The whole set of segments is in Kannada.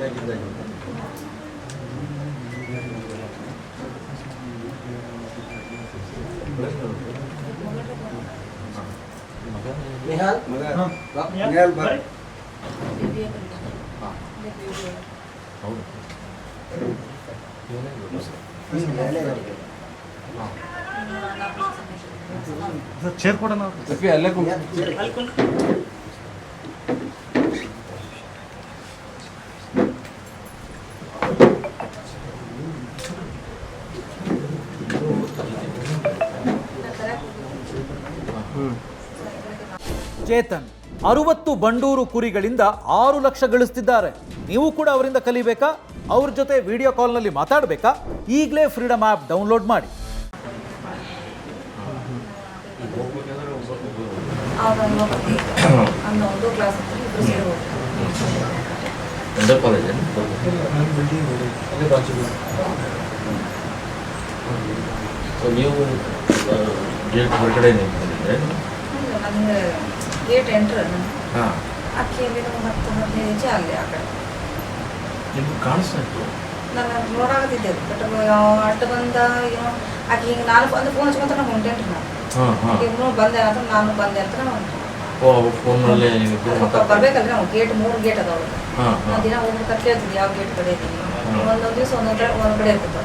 ಏನಪ್ಪನ ನಿಹಾಲ್ ಬಾ, ನಿಹಾಲ್ ಬಾ. ಚೇರ್ ಕೊಡೋಣ ಲಕ್ಷ್ಮಿ ಅಲ್ಲೇ ಚೇತನ್ ಅರುವತ್ತು ಬಂಡೂರು ಕುರಿಗಳಿಂದ ಆರು ಲಕ್ಷ ಗಳಿಸ್ತಿದ್ದಾರೆ. ನೀವು ಕೂಡ ಅವರಿಂದ ಕಲಿಬೇಕಾ? ಅವ್ರ ಜೊತೆ ವಿಡಿಯೋ ಕಾಲ್ನಲ್ಲಿ ಮಾತಾಡಬೇಕಾ? ಈಗಲೇ ಫ್ರೀಡಮ್ ಆ್ಯಪ್ ಡೌನ್ಲೋಡ್ ಮಾಡಿ. ನೀವು ಹೊರಗಡೆ ಗೇಟ್ ಎಂಟ್ರನ್ನು ಅಕ್ಕಿಯಲ್ಲಿ ನಮ್ಗೆ ಹತ್ತು ಹದಿನೈದು ಹೆಜ್ಜೆ ಆಗಲಿ ಆ ಕಡೆ. ನಿಮ್ಗೆ ಕಾಣಿಸ್ತಾ ಇತ್ತು ನಾನು ನೋಡಾಕತ್ತಿದ್ದೆ ಬಟ್ ಅಡ್ಡ ಬಂದ ಏನೋ ಆಕೆ ಹಿಂಗೆ ನಾನು ಅಂದ್ರೆ ಫೋನ್ ಹಚ್ಕೊಂತ ನಾನು ಹೊಂಟೇನ್ರಿ ನಾನು ಇವನು ಬಂದೆ ಅಂತ ನಾನು ಬಂದೆ ಅಂತ ನಾನು ಬರ್ಬೇಕಲ್ರಿ ನಾವು ಗೇಟ್ ಮೂರು ಗೇಟ್ ಅದಾವ ನಾನು ದಿನ ಹೋಗ್ಬೇಕಾದ್ರೆ ಕೇಳ್ತಿದ್ದೆ ಯಾವ ಗೇಟ್ ಕಡೆ ಇದ್ದೀನಿ. ಒಂದೊಂದು ದಿವಸ ಒಂದೊಂದು ಒಂದ್ ಕಡೆ ಇರ್ತಿತ್ತು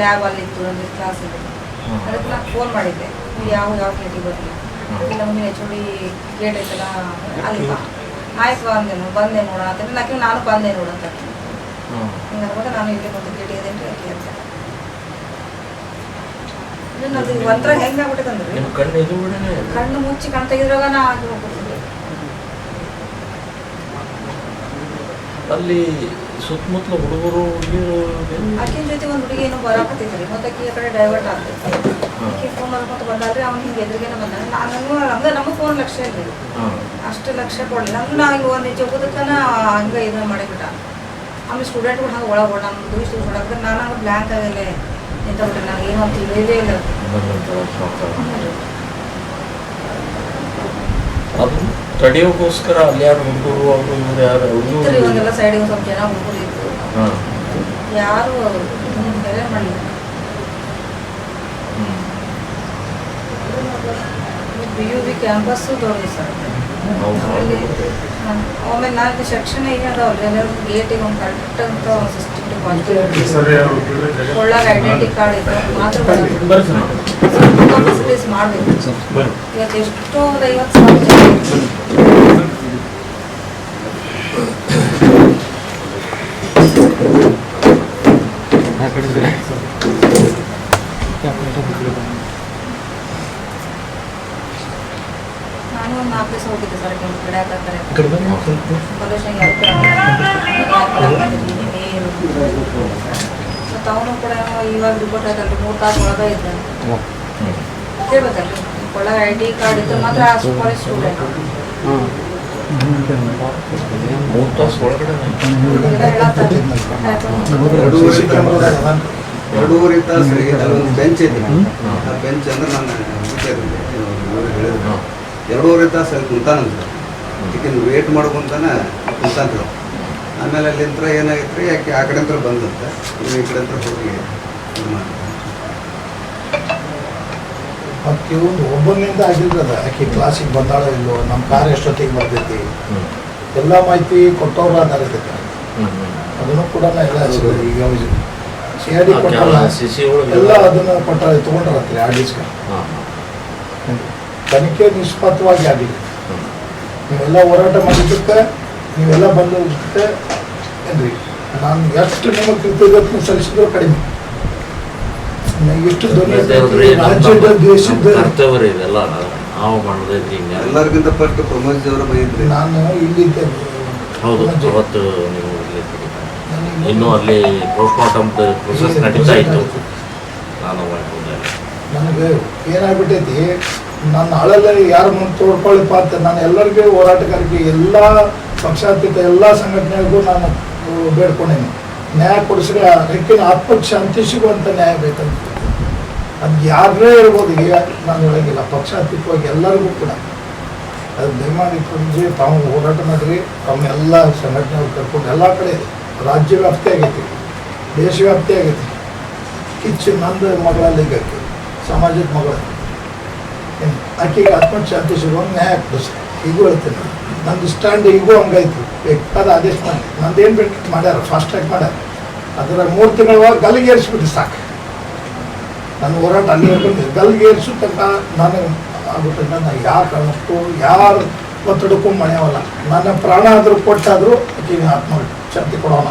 ಲ್ಯಾಬ್ ಅಲ್ಲಿ ಇತ್ತು ಒಂದು ಕ್ಲಾಸ್ ಇತ್ತು. ಅದಕ್ಕೆ ನಾನು ಫೋನ್ ಮಾಡಿದ್ದೆ ನೀವು ಯಾವ ಯಾವ ಗೇಟಿಗೆ ಬರಲಿ ಮುಂದಿನ ಎಚ್ ಡಿ ಗೇಟ್ ಐತಲ್ಲ ಅಲ್ಲಿ ಬಾ. ಆಯ್ತು ಬಂದೇನು ಬಂದೆ ನೋಡ. ಅಂತ ನಾನು ಬಂದೆ ನೋಡು ಅಂತ. ಹಾಂ ಹಿಂಗೆ ಅನ್ಕೊಂಡು ನಾನು ಇಲ್ಲಿ ಒಂದು ಗೇಟ್ ಇದೆ ಆಕೆ ಅಂತ. ಅದು ಒಂಥರ ಹೆಂಗೆ ಕಣ್ಣು ಮುಚ್ಚಿ ಕಣ್ ತೆಗೆದ್ರಾಗ ನಾ ಆಗಿ ಅಲ್ಲಿ ಸುತ್ತಮುತ್ತಲ ಹುಡುಗರು ಹುಡುಗಿರು ಆಕಿನ ಜೊತೆ ಒಂದು ಹುಡುಗಿ ಏನೋ ಬರಾಕತ್ತಿದ್ರಿ ಮತ್ತೆ ಆಕಿ ಆ ಕಡೆ ಡೈವರ್ಟ್ ಆಗ್ತೈತಿ ಆಕಿ ಫೋನ್ ಮಾಡ್ಕೊಂತ ಬಂದಾದ್ರೆ ಅವ್ನು ಹಿಂಗೆ ಎದುರಿಗೇನೆ ಬಂದ ನಾನು ಹಂಗೆ ನಮಗೆ ಫೋನ್ ಲಕ್ಷ ಇಲ್ರಿ. ಅಷ್ಟು ಲಕ್ಷ ಕೊಡಲಿಲ್ಲ ಅಂದ್ರೆ ನಾವು ಈಗ ಒಂದು ಹೆಚ್ಚು ಹೋಗೋದಕ್ಕನ ಹಂಗೆ ಇದನ್ನ ಮಾಡಿಬಿಟ್ಟ. ಆಮೇಲೆ ಸ್ಟೂಡೆಂಟ್ಗಳು ಹಂಗೆ ಒಳಗೆ ಓಡ ನಮ್ಮ ಇಷ್ಟು ಹೊಡಕ್ಕೆ ನಾನು ಹಂಗೆ ಬ್ಲ್ಯಾಂಕ್ ಆಗಲ್ಲೇ ನಿಂತಬಿಟ್ಟೆ ನನಗೆ ಏನೋ ತಿಳಿದೇ ಇಲ್ಲ. ಅದು ತಡೆಯೋಕ್ಕೋಸ್ಕರ ಅಲ್ಲಿ ಯಾರು ಹುಡುಗರು ಅವರು ಇವ್ರು ಯಾರು ಇತ್ತು ಇವಾಗೆಲ್ಲ ಸೈಡಿಗೆ ಸ್ವಲ್ಪ ಜನ ಹುಡುಗರು ಇತ್ತು ಹಾಂ. ಯಾರು ಬೇರೆ ಮಾಡಲಿಲ್ಲ. ಬಿ ಯು ಬಿ ಕ್ಯಾಂಪಸ್ಸು ದೊಡ್ಡದು ಸರ್. ಆಮೇಲೆ ನಾಲ್ಕು ಸೆಕ್ಷನ್ ಏನು ಅದಾವಲ್ಲ ಎಲ್ಲರೂ ಗೇಟಿಗೆ ಒಂದು ಕರೆಕ್ಟ್ ಅಂತ ಒಂದು ಸಿಸ್ಟಮ್ ಒಳ್ಳೆ ಐಡೆಂಟಿ ಕಾರ್ಡ್ ಇತ್ತು. ಮಾತ್ರ ಫೆಸಿಲಿಟೀಸ್ ಮಾಡಬೇಕು. ಇವತ್ತು ಎಷ್ಟೋ ಒಂದು. ನಾನು ಒಂದು ನಾಲ್ಕು ದಿವಸ ಸರ್ ಕಡೆ ಹಾಕತ್ತಾರೆ ಮತ್ತು ಅವನು ಕೂಡ ಇವಾಗ ರಿಪೋರ್ಟ್ ಆಯ್ತಲ್ರಿ ಮೂರು ತಾಸು ಒಳಗೆ ಇದ್ದ ಎರಡೂವರೆ ತಾಸು ಅಲ್ಲೊಂದು ಬೆಂಚ್ ಇದೆ ಆ ಬೆಂಚ್ ಅಂದ್ರೆ ನಾನು ಹೇಳಿದ್ರು ಎರಡೂವರೆ ತಾಸು ಅಲ್ಲಿ ಕುಂತಾನಂತ ಈಗಿನ ವೇಟ್ ಮಾಡ್ಕೊಂತಾನ ಅವ್ನು. ಆಮೇಲೆ ಅಲ್ಲಿಂದ ಏನಾಗಿತ್ತು ರೀ ಯಾಕೆ ಆ ಕಡೆ ಅಂತ ಬಂದಂತ ಈ ಕಡೆ ಅಂತ ಹೋಗಿ ಇದು ಮಾಡ್ದ. ಮತ್ತು ಇವನು ಒಬ್ಬನಿಂದ ಆಗಿರ್ತದ ಆಕೆ ಕ್ಲಾಸಿಗೆ ಬಂದಾಳ ಇಲ್ಲೋ ನಮ್ಮ ಕಾರ್ ಎಷ್ಟೊತ್ತಿಗೆ ಬರ್ತೈತಿ? ಎಲ್ಲ ಮಾಹಿತಿ ಕೊಟ್ಟವ್ರು ಅದಾರ ಅದನ್ನು ಕೂಡ ಎಲ್ಲ. ಈಗ ಸಿ ಐ ಡಿ ಕೊಟ್ಟಲ್ಲ ಎಲ್ಲ ಅದನ್ನು ಕೊಟ್ಟ ತೊಗೊಂಡ್ರತ್ರಿ ಆ ಡಿಸ್ಕ ತನಿಖೆ ನಿಷ್ಪತ್ವಾಗಿ ಆಗಿದೆ. ನೀವೆಲ್ಲ ಹೋರಾಟ ಮಾಡಿದ್ದಕ್ಕೆ ನೀವೆಲ್ಲ ಬಂದು ಏನ್ರಿ? ನಾನು ಎಷ್ಟು ನಿಮಗೆ ಕೃತಜ್ಞತೆ ಸಲ್ಲಿಸಿದ್ರು ಕಡಿಮೆ. ಎಷ್ಟು ರಾಜ್ಯದ ದೇಶದ ಕರ್ತವ್ಯ ಇದೆಲ್ಲ ನಾವು ಮಾಡೋದೈತಿ ಎಲ್ಲರಿಗಿಂತ ಫಸ್ಟ್ ಪ್ರಮೋದ್ ಅವರ ಬೈದ್ರಿ ನಾನು ಇಲ್ಲಿದ್ದೆ. ಹೌದು. ಅವತ್ತು ನೀವು ಇನ್ನೂ ಅಲ್ಲಿ ಪೋಸ್ಟ್ಮಾರ್ಟಮ್ ಪ್ರೊಸೆಸ್ ನಡೀತಾ ಇತ್ತು. ನಾನು. ನನಗೆ ಏನಾಗ್ಬಿಟ್ಟೈತಿ ನನ್ನ ಅಳಲ್ಲಿ ಯಾರ ಮುಂದೆ ತೋಡ್ಕೊಳ್ಳಿಪ್ಪ ಅಂತ ನಾನು ಎಲ್ಲರಿಗೂ ಹೋರಾಟಗಾರಿಗೆ ಎಲ್ಲ ಪಕ್ಷಾತೀತ ಎಲ್ಲ ಸಂಘಟನೆಗೂ ನಾನು ಬೇಡ್ಕೊಂಡೇನೆ. ನ್ಯಾಯ ಕೊಡಿಸಿದ್ರೆ ಅದಕ್ಕಿಂತ ಆತ್ಮಕ್ಕೆ ಶಾಂತಿ ಸಿಗುವಂಥ ನ್ಯಾಯ ಬೇಕಂತ. ಅದು ಯಾರೇ ಇರ್ಬೋದು ಈಗ ನಾನು ಹೇಳಂಗಿಲ್ಲ. ಪಕ್ಷಾತೀತವಾಗಿ ಎಲ್ಲರಿಗೂ ಕೂಡ. ಅದು ದಯಮಾಡಿ ಕುಂಜಿ ತಾವು ಹೋರಾಟ ಮಾಡಿರಿ ತಮ್ಮ ಎಲ್ಲ ಸಂಘಟನೆಗಳು ಕರ್ಕೊಂಡು ಎಲ್ಲ ಕಡೆ ರಾಜ್ಯ ವ್ಯಾಪ್ತಿ ಆಗೈತಿ ದೇಶವ್ಯಾಪ್ತಿ ಆಗೈತಿ. ಕಿಚ್ಚು ನಂದು ಮಗಳಲ್ಲಿ ಈಗ ಆಕಿ, ಸಮಾಜದ ಮಗಳಲ್ಲಿ ಆಕೆಗೆ ಆಕೆಗೆ ಆತ್ಮಶಾಂತಿ ಸಿಗುವ ನ್ಯಾಯ ಕೊಡಿಸಿ ಈಗೂ ಹೇಳ್ತೀನಿ. ನಂದು ಸ್ಟ್ಯಾಂಡ್ ಈಗೂ ಹಂಗಾಯ್ತು. ಬೇಕಾದ ಆದೇಶ ಮಾಡಿ. ನಂದು ಏನು ಬಿಟ್ಟು ಮಾಡ್ಯಾರ ಫಾಸ್ಟ್ ಟ್ರ್ಯಾಕ್ ಮಾಡ್ಯಾರ. ಅದರ ಮೂರು ತಿಂಗಳ ಗಲ್ಲಿಗೆ ಏರಿಸ್ಬಿಟ್ಟು ಸಾಕು. ನನ್ನ ಹೋರಾಟ ಅಲ್ಲಿ ಗಲ್ಗೇರಿಸು ತನಕ ನಾನು ಆಗುತ್ತೆ. ನಾನು ಯಾರ ಕಾರಣಕ್ಕೂ ಯಾರು ಒತ್ತಡಕ್ಕೂ ಮಳೆಯವಲ್ಲ ನನ್ನ ಪ್ರಾಣ ಆದರೂ ಕೊಟ್ಟಾದರೂ ಆತ್ಮ ಶಕ್ತಿ ಕೊಡೋಣ.